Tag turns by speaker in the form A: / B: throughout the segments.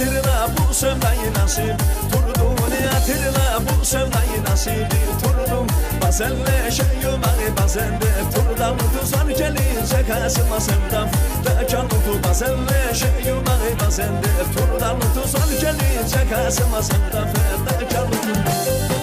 A: bu sevdayı nasip Turdum hatırla bu sevdayı nasip Turdum bazenle şey yumağı bazen de. Turdan tuzar gelince kasıma sevdam. Dekan utu bazenle şey yumağı bazen de. Turdan tuzar gelince kasıma sevdam. Dekan utu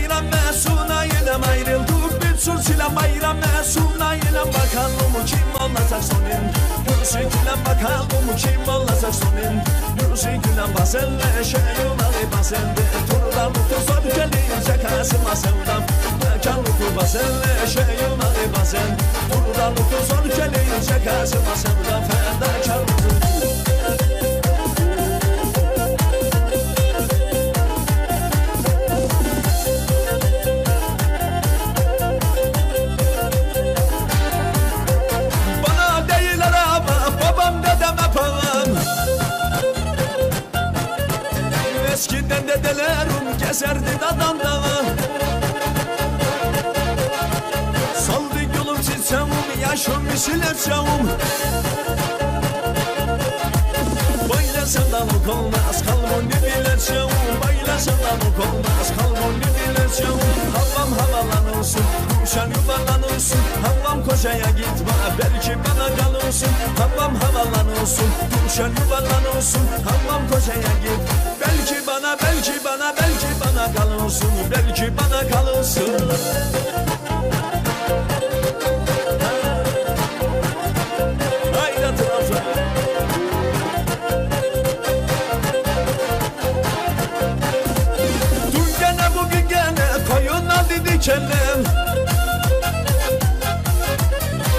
A: bayram mesuna yelem Ayrıldık bir sülsülen bayram mesuna yelem Bakalım kim olacak sonun. Yüzükülen bakalım kim olacak sonun. Yüzükülen bazenle şeyim alı bazende Turdan tuzar gelince kasıma sevdam. Mekanlıkı bazenle şeyim alı bazen Turdan tuzar gelince kasıma sevdam. Fedakarlıkı Bana Eskiden dedelerim gezerdi dadan dağa Saldı gülüm çiçeğim yaşım misileceğim Böyle sevdalık olmaz kalbini bileceğim Böyle sevdalık olmaz kalbini bileceğim Havam havalanırsın Kuşan yuvarlanırsın Havam kocaya gitme belki bana kalırsın Havam havalanırsın Kuşan yuvarlanırsın Havam kocaya kalırsın Belki bana kalırsın.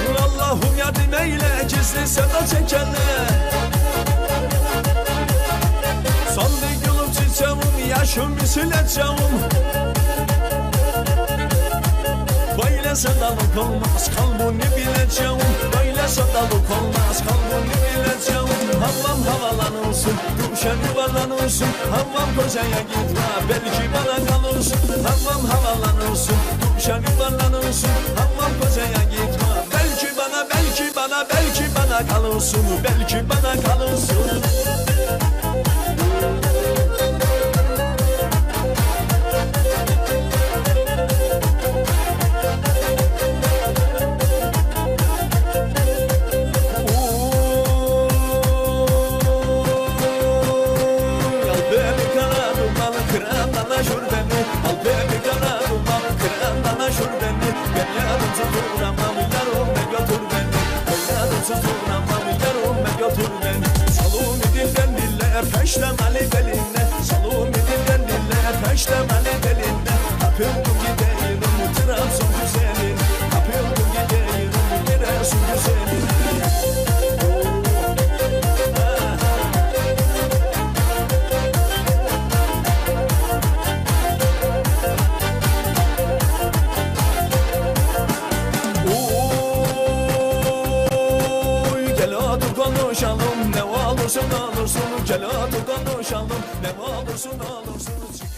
A: Dikelim Allah'ım yardım eyle gizli sevda çekenler çiçeğim yaşım misileceğim Böyle sevdalık olmaz kalbini bileceğim Böyle sevdalık olmaz kalbini bileceğim Havam havalanırsın Düşen yuvarlanırsın Havam kocaya gitme belki bana kalırsın Havam havalanırsın Düşen yuvarlanırsın Havam kocaya gitme Belki bana belki bana belki bana kalırsın Belki bana kalırsın peştem ali beline Salum dilden dille peştem olursun olursun gel otur konuşalım ne olursun çıkar